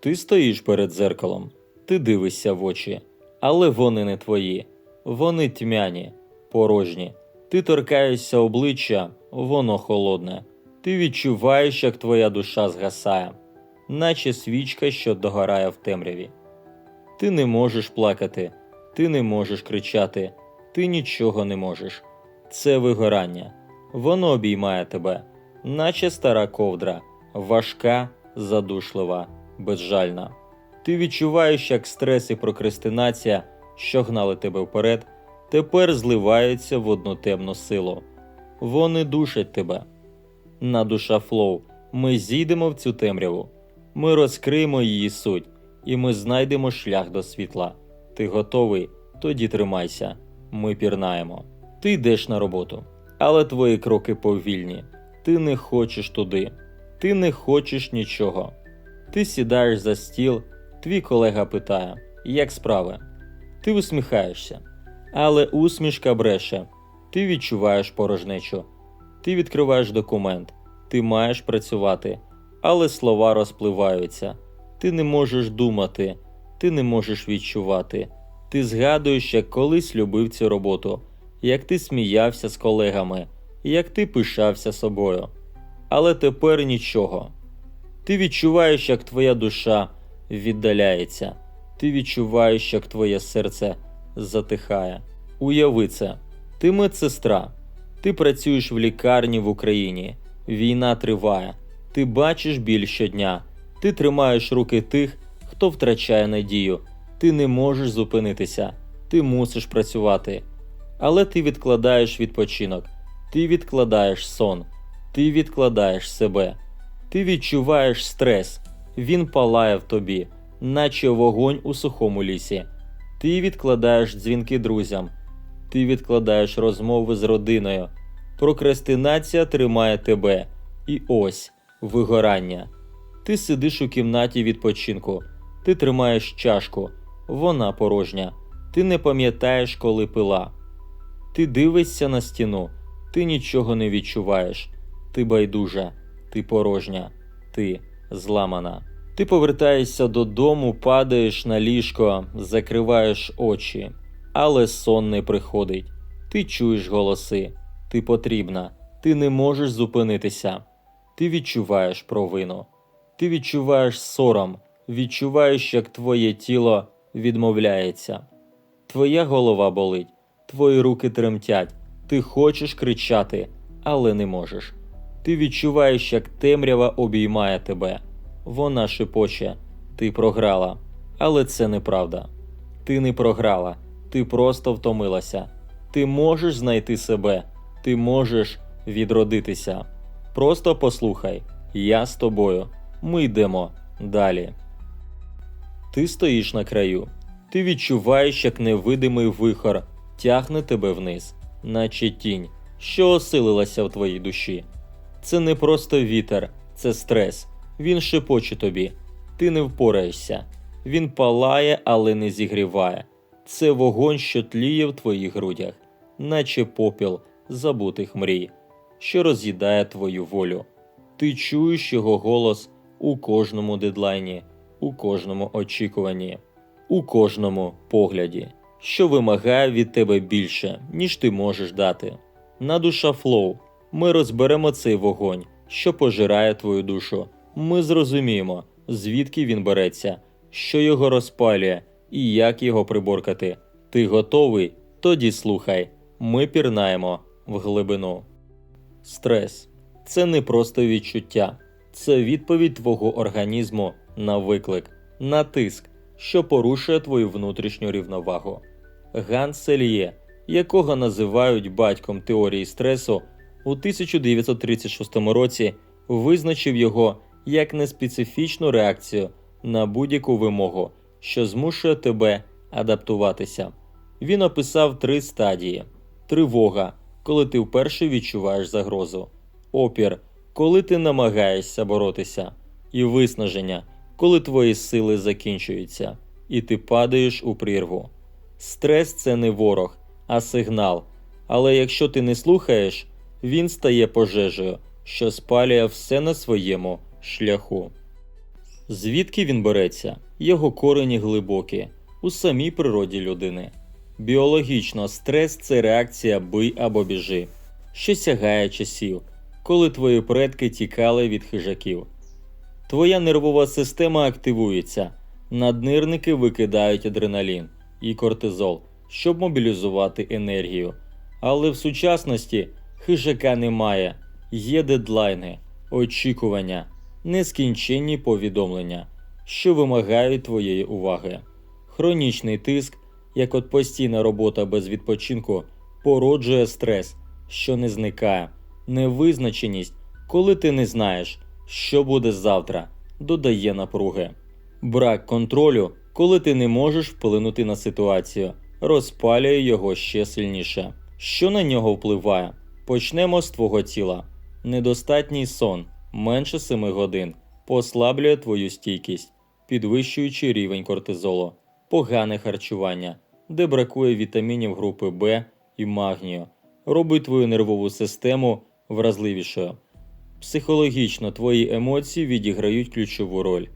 Ти стоїш перед дзеркалом, ти дивишся в очі, але вони не твої, вони тьмяні, порожні. Ти торкаєшся обличчя, воно холодне. Ти відчуваєш, як твоя душа згасає, наче свічка, що догорає в темряві. Ти не можеш плакати, ти не можеш кричати, ти нічого не можеш. Це вигорання. Воно обіймає тебе, наче стара ковдра, важка, задушлива, безжальна. Ти відчуваєш, як стрес і прокрастинація, що гнали тебе вперед, тепер зливаються в одну темну силу. Вони душать тебе. На душа флоу, ми зійдемо в цю темряву. Ми розкриємо її суть, і ми знайдемо шлях до світла. Ти готовий? Тоді тримайся. Ми пірнаємо. Ти йдеш на роботу, але твої кроки повільні. Ти не хочеш туди. Ти не хочеш нічого. Ти сідаєш за стіл, твій колега питає, як справи? Ти усміхаєшся. Але усмішка бреше. Ти відчуваєш порожнечу. Ти відкриваєш документ. Ти маєш працювати, але слова розпливаються. Ти не можеш думати, ти не можеш відчувати. Ти згадуєш, як колись любив цю роботу, як ти сміявся з колегами, як ти пишався собою. Але тепер нічого. Ти відчуваєш, як твоя душа віддаляється. Ти відчуваєш, як твоє серце затихає. Уяви це. Ти медсестра. Ти працюєш в лікарні в Україні. Війна триває. Ти бачиш біль щодня. Ти тримаєш руки тих, хто втрачає надію. Ти не можеш зупинитися. Ти мусиш працювати. Але ти відкладаєш відпочинок. Ти відкладаєш сон. Ти відкладаєш себе. Ти відчуваєш стрес. Він палає в тобі, наче вогонь у сухому лісі. Ти відкладаєш дзвінки друзям. Ти відкладаєш розмови з родиною. Прокрастинація тримає тебе. І ось вигорання. Ти сидиш у кімнаті відпочинку. Ти тримаєш чашку. Вона порожня. Ти не пам'ятаєш, коли пила. Ти дивишся на стіну. Ти нічого не відчуваєш. Ти байдужа, ти порожня, ти зламана. Ти повертаєшся додому, падаєш на ліжко, закриваєш очі, але сон не приходить. Ти чуєш голоси, ти потрібна, ти не можеш зупинитися. Ти відчуваєш провину, ти відчуваєш сором, відчуваєш, як твоє тіло відмовляється. Твоя голова болить, твої руки тремтять, ти хочеш кричати, але не можеш. Ти відчуваєш, як темрява обіймає тебе. Вона шепоче, ти програла. Але це неправда. Ти не програла, ти просто втомилася. Ти можеш знайти себе, ти можеш відродитися. Просто послухай, я з тобою. Ми йдемо далі. Ти стоїш на краю. Ти відчуваєш, як невидимий вихор тягне тебе вниз, наче тінь, що осилилася в твоїй душі. Це не просто вітер, це стрес. Він шепоче тобі. Ти не впораєшся. Він палає, але не зігріває. Це вогонь, що тліє в твоїх грудях, наче попіл забутих мрій, що роз'їдає твою волю. Ти чуєш його голос у кожному дедлайні, у кожному очікуванні, у кожному погляді, що вимагає від тебе більше, ніж ти можеш дати. На душа флоу. Ми розберемо цей вогонь, що пожирає твою душу. Ми зрозуміємо, звідки він береться, що його розпалює і як його приборкати. Ти готовий? Тоді слухай. Ми пірнаємо в глибину. Стрес це не просто відчуття, це відповідь твого організму на виклик, на тиск, що порушує твою внутрішню рівновагу. Ганс Сельє, якого називають батьком теорії стресу, у 1936 році визначив його як неспецифічну реакцію на будь-яку вимогу, що змушує тебе адаптуватися. Він описав три стадії: тривога, коли ти вперше відчуваєш загрозу, опір, коли ти намагаєшся боротися, і виснаження, коли твої сили закінчуються, і ти падаєш у прірву. Стрес це не ворог, а сигнал. Але якщо ти не слухаєш, він стає пожежею, що спалює все на своєму шляху. Звідки він береться? Його корені глибокі, у самій природі людини. Біологічно стрес це реакція бий або біжи, що сягає часів, коли твої предки тікали від хижаків. Твоя нервова система активується, наднирники викидають адреналін і кортизол, щоб мобілізувати енергію. Але в сучасності хижака немає, є дедлайни, очікування, нескінченні повідомлення, що вимагають твоєї уваги. Хронічний тиск, як от постійна робота без відпочинку, породжує стрес, що не зникає, невизначеність, коли ти не знаєш, що буде завтра, додає напруги. Брак контролю, коли ти не можеш вплинути на ситуацію, розпалює його ще сильніше. Що на нього впливає? Почнемо з твого тіла. Недостатній сон менше 7 годин послаблює твою стійкість, підвищуючи рівень кортизолу, погане харчування, де бракує вітамінів групи В і магнію, робить твою нервову систему вразливішою. Психологічно твої емоції відіграють ключову роль.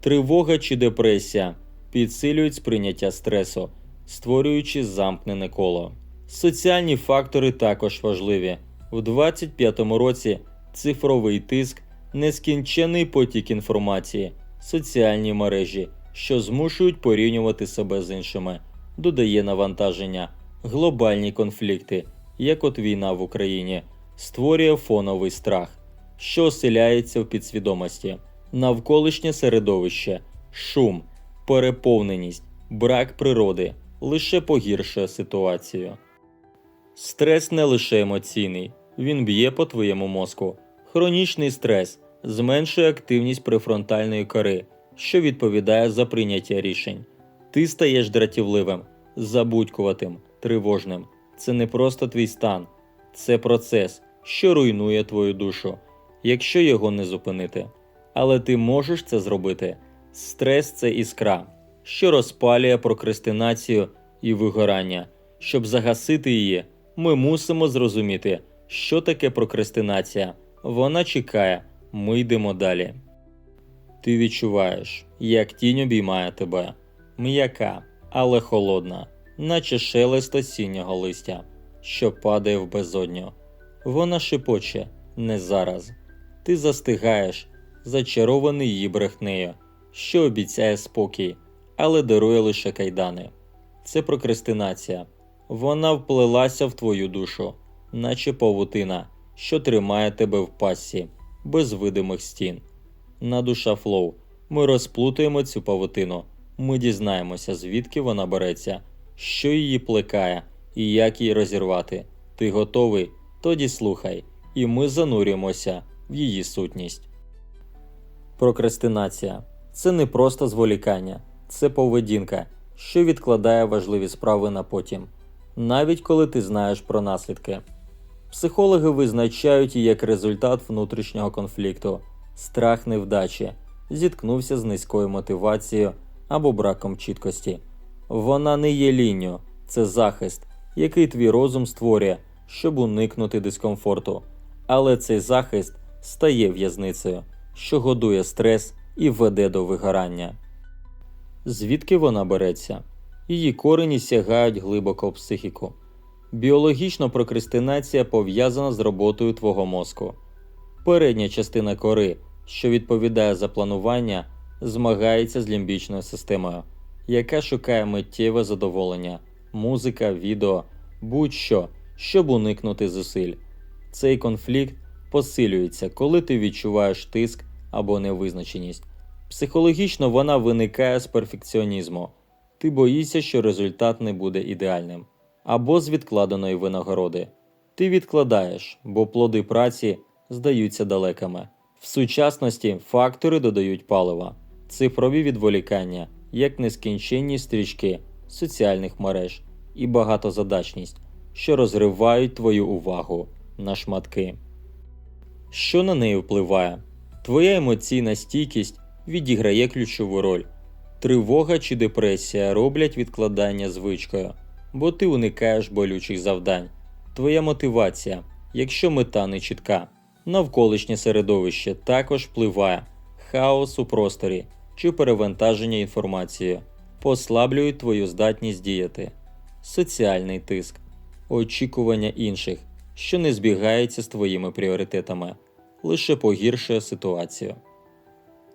Тривога чи депресія підсилюють сприйняття стресу, створюючи замкнене коло. Соціальні фактори також важливі. У 25-му році цифровий тиск, нескінчений потік інформації, соціальні мережі, що змушують порівнювати себе з іншими, додає навантаження, глобальні конфлікти, як от війна в Україні, створює фоновий страх, що оселяється в підсвідомості, навколишнє середовище, шум, переповненість, брак природи лише погіршує ситуацію. Стрес не лише емоційний, він б'є по твоєму мозку. Хронічний стрес зменшує активність префронтальної кори, що відповідає за прийняття рішень. Ти стаєш дратівливим, забудькуватим, тривожним. Це не просто твій стан, це процес, що руйнує твою душу, якщо його не зупинити. Але ти можеш це зробити. Стрес це іскра, що розпалює прокрастинацію і вигорання. Щоб загасити її, ми мусимо зрозуміти, що таке прокрастинація. Вона чекає, ми йдемо далі. Ти відчуваєш, як тінь обіймає тебе, м'яка, але холодна, наче шелест осіннього листя, що падає в безодню. Вона шепоче не зараз. Ти застигаєш, зачарований її брехнею, що обіцяє спокій, але дарує лише кайдани. Це прокрастинація. Вона вплелася в твою душу, наче павутина, що тримає тебе в пасі, без видимих стін. На душа флоу. Ми розплутаємо цю павутину. Ми дізнаємося, звідки вона береться, що її плекає і як її розірвати. Ти готовий? Тоді слухай, і ми занурюємося в її сутність. Прокрастинація це не просто зволікання, це поведінка, що відкладає важливі справи на потім, навіть коли ти знаєш про наслідки. Психологи визначають її як результат внутрішнього конфлікту, страх невдачі, зіткнувся з низькою мотивацією або браком чіткості. Вона не є лінню, це захист, який твій розум створює, щоб уникнути дискомфорту. Але цей захист стає в'язницею, що годує стрес і веде до вигорання. Звідки вона береться? Її корені сягають глибоко в психіку. Біологічно прокрастинація пов'язана з роботою твого мозку. Передня частина кори, що відповідає за планування, змагається з лімбічною системою, яка шукає миттєве задоволення, музика, відео, будь-що, щоб уникнути зусиль. Цей конфлікт посилюється, коли ти відчуваєш тиск або невизначеність. Психологічно вона виникає з перфекціонізму. Ти боїшся, що результат не буде ідеальним, або з відкладеної винагороди. Ти відкладаєш, бо плоди праці здаються далекими. В сучасності фактори додають палива, цифрові відволікання, як нескінченні стрічки соціальних мереж і багатозадачність, що розривають твою увагу на шматки. Що на неї впливає? Твоя емоційна стійкість відіграє ключову роль. Тривога чи депресія роблять відкладання звичкою, бо ти уникаєш болючих завдань. Твоя мотивація, якщо мета не чітка, навколишнє середовище також впливає. хаос у просторі чи перевантаження інформацією послаблюють твою здатність діяти, соціальний тиск, очікування інших, що не збігається з твоїми пріоритетами, лише погіршує ситуацію.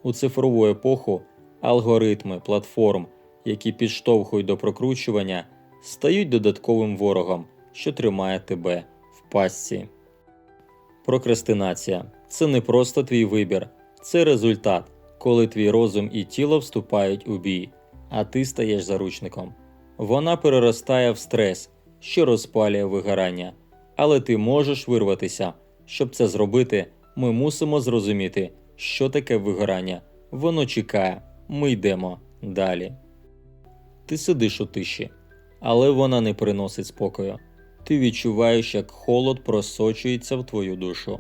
У цифрову епоху алгоритми платформ, які підштовхують до прокручування, стають додатковим ворогом, що тримає тебе в пастці. Прокрастинація це не просто твій вибір, це результат, коли твій розум і тіло вступають у бій, а ти стаєш заручником. Вона переростає в стрес, що розпалює вигорання, але ти можеш вирватися. Щоб це зробити, ми мусимо зрозуміти, що таке вигорання. Воно чекає, ми йдемо далі. Ти сидиш у тиші, але вона не приносить спокою. Ти відчуваєш, як холод просочується в твою душу,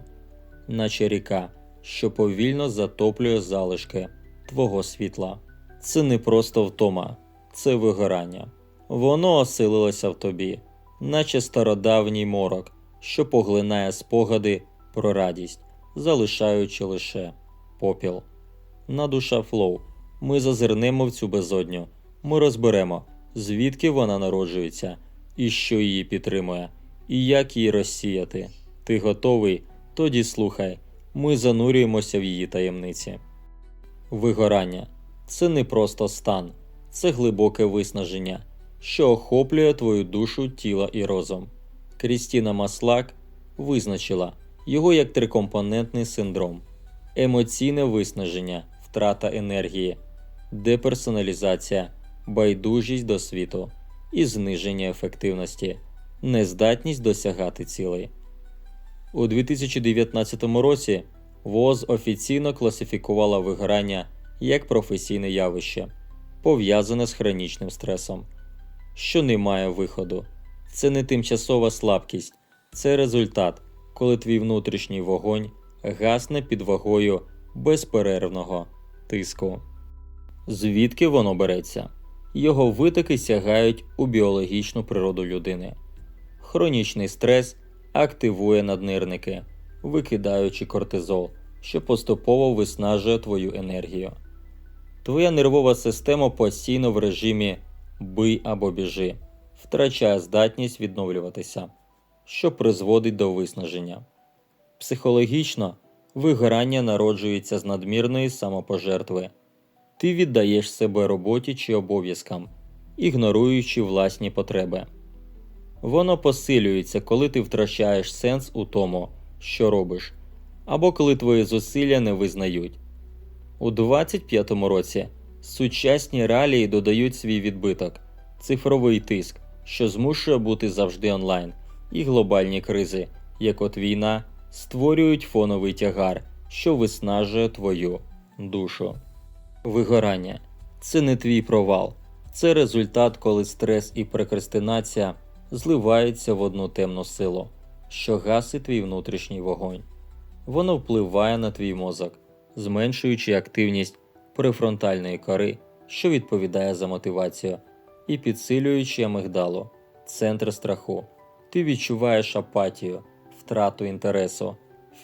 наче ріка, що повільно затоплює залишки твого світла. Це не просто втома, це вигорання. Воно оселилося в тобі, наче стародавній морок, що поглинає спогади про радість, залишаючи лише попіл. На душа флоу. Ми зазирнемо в цю безодню. Ми розберемо, звідки вона народжується, і що її підтримує, і як її розсіяти. Ти готовий? Тоді слухай. Ми занурюємося в її таємниці. Вигорання це не просто стан, це глибоке виснаження, що охоплює твою душу, тіло і розум. Крістіна Маслак визначила його як трикомпонентний синдром, емоційне виснаження, втрата енергії, деперсоналізація, байдужість до світу і зниження ефективності, нездатність досягати цілей. У 2019 році ВОЗ офіційно класифікувала вигорання як професійне явище, пов'язане з хронічним стресом, що не має виходу. Це не тимчасова слабкість, це результат, коли твій внутрішній вогонь гасне під вагою безперервного тиску. Звідки воно береться? Його витоки сягають у біологічну природу людини. Хронічний стрес активує наднирники, викидаючи кортизол, що поступово виснажує твою енергію. Твоя нервова система постійно в режимі бий або біжи, втрачає здатність відновлюватися, що призводить до виснаження. Психологічно вигорання народжується з надмірної самопожертви. Ти віддаєш себе роботі чи обов'язкам, ігноруючи власні потреби. Воно посилюється, коли ти втрачаєш сенс у тому, що робиш, або коли твої зусилля не визнають. У 25-му році сучасні реалії додають свій відбиток, цифровий тиск, що змушує бути завжди онлайн, і глобальні кризи, як от війна, створюють фоновий тягар, що виснажує твою душу. Вигорання це не твій провал, це результат, коли стрес і прокрастинація зливаються в одну темну силу, що гасить твій внутрішній вогонь. Воно впливає на твій мозок, зменшуючи активність префронтальної кори, що відповідає за мотивацію, і підсилюючи амигдалу, центр страху. Ти відчуваєш апатію, втрату інтересу,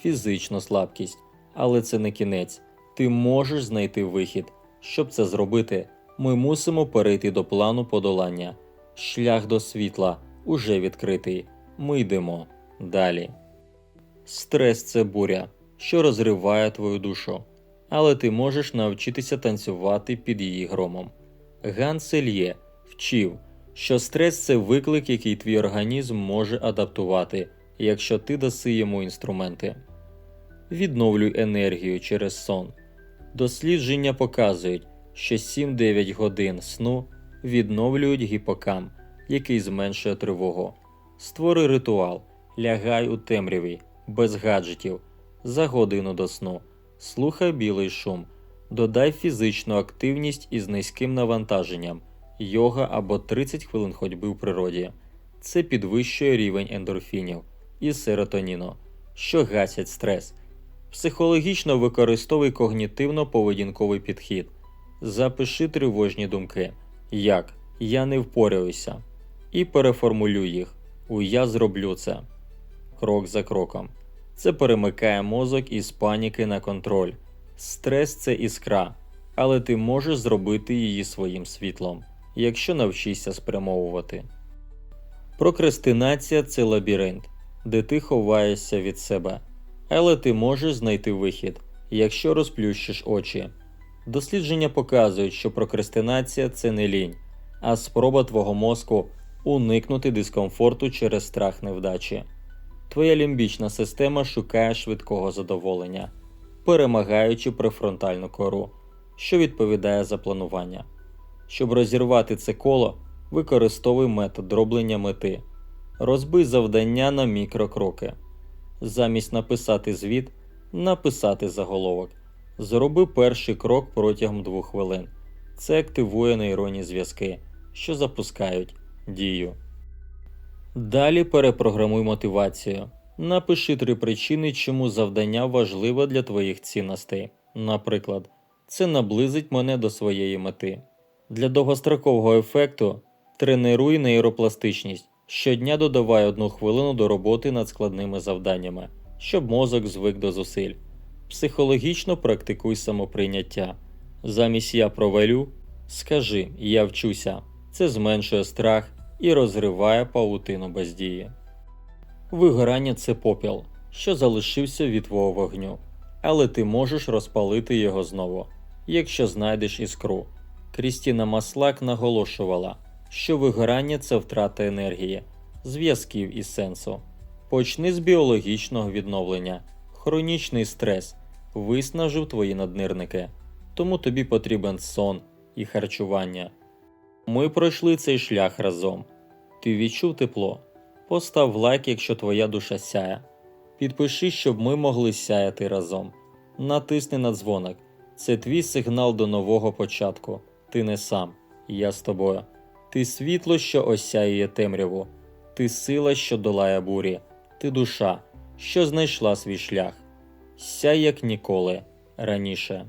фізичну слабкість, але це не кінець. Ти можеш знайти вихід. Щоб це зробити, ми мусимо перейти до плану подолання. Шлях до світла уже відкритий. Ми йдемо далі. Стрес це буря, що розриває твою душу, але ти можеш навчитися танцювати під її громом. Ган Сельє вчив, що стрес це виклик, який твій організм може адаптувати, якщо ти даси йому інструменти. Відновлюй енергію через сон. Дослідження показують, що 7-9 годин сну відновлюють гіпокам, який зменшує тривогу. Створи ритуал, лягай у темряві, без гаджетів, за годину до сну, слухай білий шум, додай фізичну активність із низьким навантаженням, йога або 30 хвилин ходьби в природі. Це підвищує рівень ендорфінів і серотоніну, що гасять стрес. Психологічно використовуй когнітивно-поведінковий підхід. Запиши тривожні думки, як я не впораюся, і переформулюй їх у я зроблю це крок за кроком. Це перемикає мозок із паніки на контроль Стрес це іскра, але ти можеш зробити її своїм світлом, якщо навчишся спрямовувати. Прокрастинація це лабіринт, де ти ховаєшся від себе, але ти можеш знайти вихід, якщо розплющиш очі. Дослідження показують, що прокрастинація це не лінь, а спроба твого мозку уникнути дискомфорту через страх невдачі. Твоя лімбічна система шукає швидкого задоволення, перемагаючи префронтальну кору, що відповідає за планування. Щоб розірвати це коло, використовуй метод дроблення мети. Розбий завдання на мікрокроки. Замість написати звіт, написати заголовок. Зроби перший крок протягом двох хвилин. Це активує нейронні зв'язки, що запускають дію. Далі перепрограмуй мотивацію. Напиши три причини, чому завдання важливе для твоїх цінностей. Наприклад, це наблизить мене до своєї мети. Для довгострокового ефекту тренуй нейропластичність. Щодня додавай одну хвилину до роботи над складними завданнями, щоб мозок звик до зусиль. Психологічно практикуй самоприйняття. Замість я провалю, скажи я вчуся. Це зменшує страх і розриває паутину бездії. Вигорання це попіл, що залишився від твого вогню, але ти можеш розпалити його знову, якщо знайдеш іскру. Крістіна Маслак наголошувала, що вигорання це втрата енергії, зв'язків і сенсу. Почни з біологічного відновлення. Хронічний стрес виснажив твої наднирники, тому тобі потрібен сон і харчування. Ми пройшли цей шлях разом. Ти відчув тепло. Постав лайк, якщо твоя душа сяє. Підпиши, щоб ми могли сяяти разом. Натисни на дзвоник. Це твій сигнал до нового початку. Ти не сам, я з тобою. Ти світло, що осяює темряву. Ти сила, що долає бурі. Ти душа, що знайшла свій шлях. Сяй як ніколи раніше.